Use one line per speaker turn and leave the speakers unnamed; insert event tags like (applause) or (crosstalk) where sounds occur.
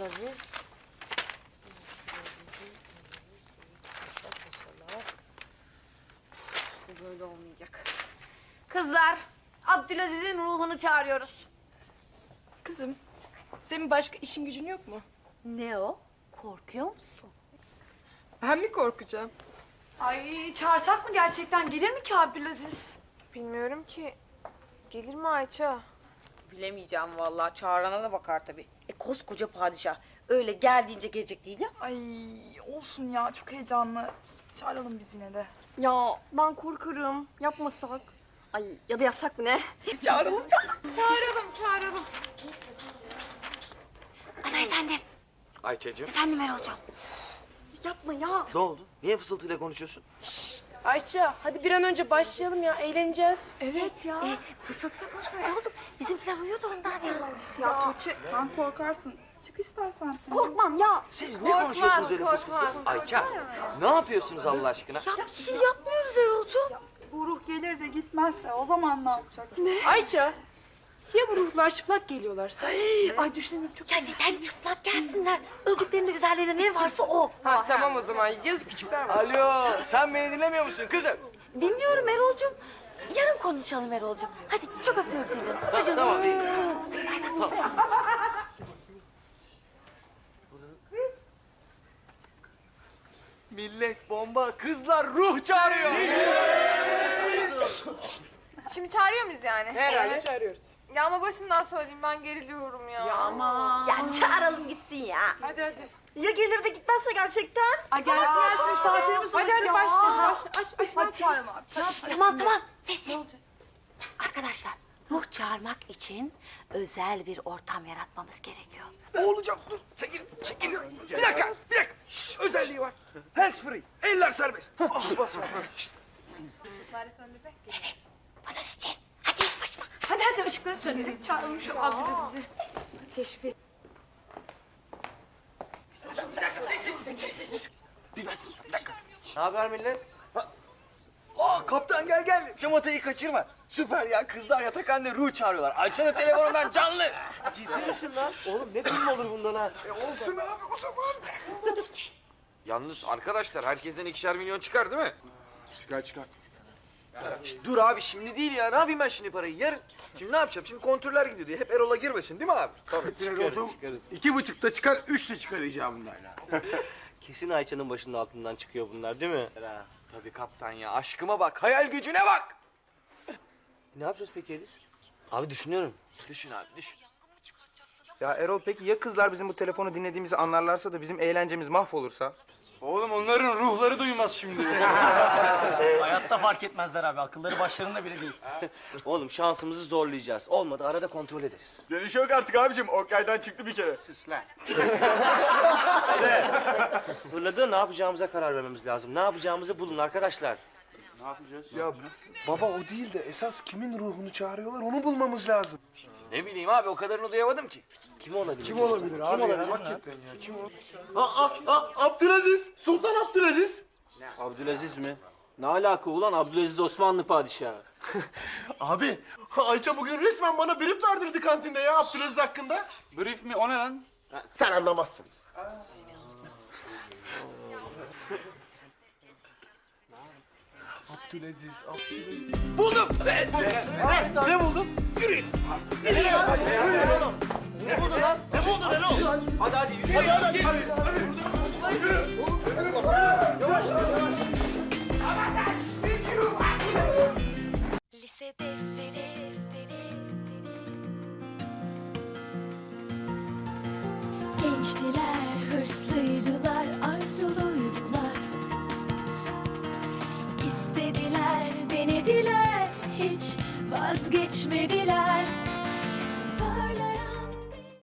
Abdülaziz. Bu böyle olmayacak. Kızlar, Abdülaziz'in ruhunu çağırıyoruz.
Kızım, senin başka işin gücün yok mu?
Ne o? Korkuyor musun?
Ben mi korkacağım?
Ay çağırsak mı gerçekten? Gelir mi ki Abdülaziz?
Bilmiyorum ki. Gelir mi Ayça?
Bilemeyeceğim vallahi. Çağırana da bakar tabii. E koskoca padişah. Öyle geldiğince gelecek değil ya.
Ay olsun ya çok heyecanlı. Çağıralım biz yine de.
Ya ben korkarım. Yapmasak. Ay ya da yapsak mı ne?
Çağıralım.
Çağıralım, çağıralım.
Ana efendim,
Ayça'cığım
efendim Erol'cum.
Yapma ya.
ne oldu? Niye fısıltıyla konuşuyorsun?
Ayça, hadi bir an önce başlayalım ya. Eğleneceğiz. Evet ya.
E, fısıltıyla konuşma Erol'cum. Bizimkiler uyuyordu ondan ya.
Ya Tuğçe sen korkarsın. Çık istersen.
Korkmam ya.
Siz ne konuşuyorsunuz öyle fıs fıs fıs? Ayça ne yapıyorsunuz Allah aşkına?
Ya bir şey yapmıyoruz Erol'cum.
Bu ruh gelir de gitmezse o zaman ne yapacaksın?
Ayça. Ya bu ruhlar çıplak geliyorlarsa? Ay düşünemiyorum çok.
Ya neden çıplak gelsinler? Öldüklerinde üzerlerinde ne varsa o.
Ha tamam o zaman. Yazık küçükler var.
Alo sen beni dinlemiyor musun kızım?
Dinliyorum Erol'cum. Yarın konuşalım Erol'cum. Hadi çok öpüyorum seni canım. Hadi canım.
tamam. Millet bomba kızlar ruh çağırıyor.
Şimdi çağırıyor muyuz yani?
Herhalde çağırıyoruz.
Ya ama başından söyleyeyim ben geriliyorum ya. Ya
Aman.
Ya çağıralım gitsin ya.
Hadi hadi.
Ya gelir de gitmezse gerçekten?
Ay gelsin gelsin misafirimiz
Hadi hadi başla. Başla. Aç aç.
Hadi çağırın abi.
Tamam tamam sessiz. Arkadaşlar ruh çağırmak için özel bir ortam yaratmamız gerekiyor.
Ne olacak dur çekil çekil. Bir dakika bir dakika. Şşş, özelliği var. Hands free. Eller serbest. Ah, bas, bas. Şşt,
Bunun için hadi iş başına.
Hadi hadi ışıkları söndürelim. Çağıralım şu Abdülaziz'i. Teşvik.
Ne haber millet?
Aa kaptan gel gel. Şamatayı kaçırma. Süper ya kızlar yatakhanede ruh çağırıyorlar. Açsana telefonundan canlı.
Ciddi misin lan? Oğlum ne film olur bundan ha?
E, olsun abi o zaman.
Yalnız arkadaşlar herkesten ikişer milyon çıkar değil mi?
Çıkar çıkar. Şşt, dur abi şimdi değil ya. Ne yapayım ben şimdi parayı? Yarın. Şimdi ne yapacağım? Şimdi kontürler gidiyor diye. Hep Erol'a girmesin değil mi abi? Tabii.
Çıkarız, çıkarız.
İki buçukta çıkar, üçte çıkaracağım bunlarla. (laughs)
Kesin Ayça'nın başının altından çıkıyor bunlar değil mi?
Ha, Tabii kaptan ya. Aşkıma bak. Hayal gücüne bak.
Ne yapacağız peki Ediz? Abi düşünüyorum.
Düşün abi düşün.
Ya Erol peki ya kızlar bizim bu telefonu dinlediğimizi anlarlarsa da bizim eğlencemiz mahvolursa? Oğlum onların ruhları duymaz şimdi. (laughs)
Hayatta fark etmezler abi. Akılları başlarında bile değil. (laughs) Oğlum şansımızı zorlayacağız. Olmadı arada kontrol ederiz.
Dönüş yok artık abicim. Okyay'dan çıktı bir kere. Sus lan. (laughs)
Fırladı ne yapacağımıza karar vermemiz lazım. Ne yapacağımızı bulun arkadaşlar.
Ya baba o değil de esas kimin ruhunu çağırıyorlar onu bulmamız lazım.
Ne bileyim abi o kadarını duyamadım ki.
Kim olabilir?
Kim olabilir abi
Kim olabilir?
ya? Hakikaten ya kim o? Aa, aa, aa, Abdülaziz. Sultan Abdülaziz.
Abdülaziz mi? Ne alaka ulan Abdülaziz Osmanlı padişahı. (laughs)
Abi Ayça bugün resmen bana brief verdirdi kantinde ya Abdülaziz hakkında. Brief mi o ne lan? Sen anlamazsın. Abdülaziz, Abdülaziz.
Buldum.
Ne, ne buldun? Yürüyün. Nereye? Nereye oğlum? Ne buldun lan? Ne buldun Erol?
Hadi hadi yürü.
Hadi hadi hadi. Yürü.
Lise defteri.
Gençtiler, hırslıydılar, arzuluydular İstediler, denediler, hiç vazgeçmediler